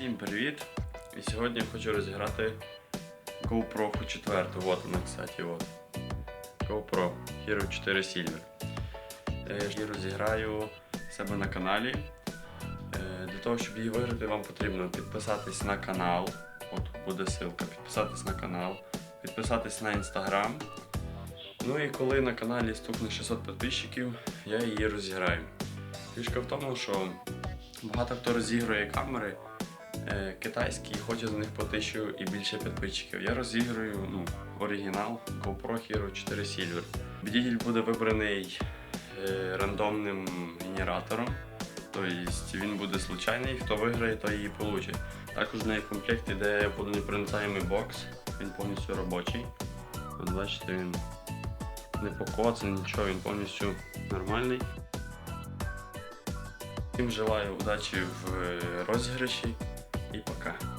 Всім привіт! І сьогодні я хочу розіграти GoPro 4. Вот вона, кстати, от. GoPro Hero 4 Silver. Е, Я розіграю себе на каналі. Е, Для того, щоб її виграти, вам потрібно підписатись на канал. От буде ссылка. Підписатись на канал, підписатись на інстаграм. Ну і коли на каналі стукне 600 підписчиків, я її розіграю. Фішка в тому, що багато хто розігрує камери китайські і хоче за них по тисячу і більше підписчиків. Я розіграю ну, оригінал GoPro Hero 4 Silver. Победитель буде вибраний е, рандомним генератором. Тобто він буде случайний, хто виграє, той її получить. Також в неї в комплекті йде водонепроницаємий бокс, він повністю робочий. От бачите, він не покоцаний, нічого, він повністю нормальний. Всім желаю удачі в е, розіграші і пока.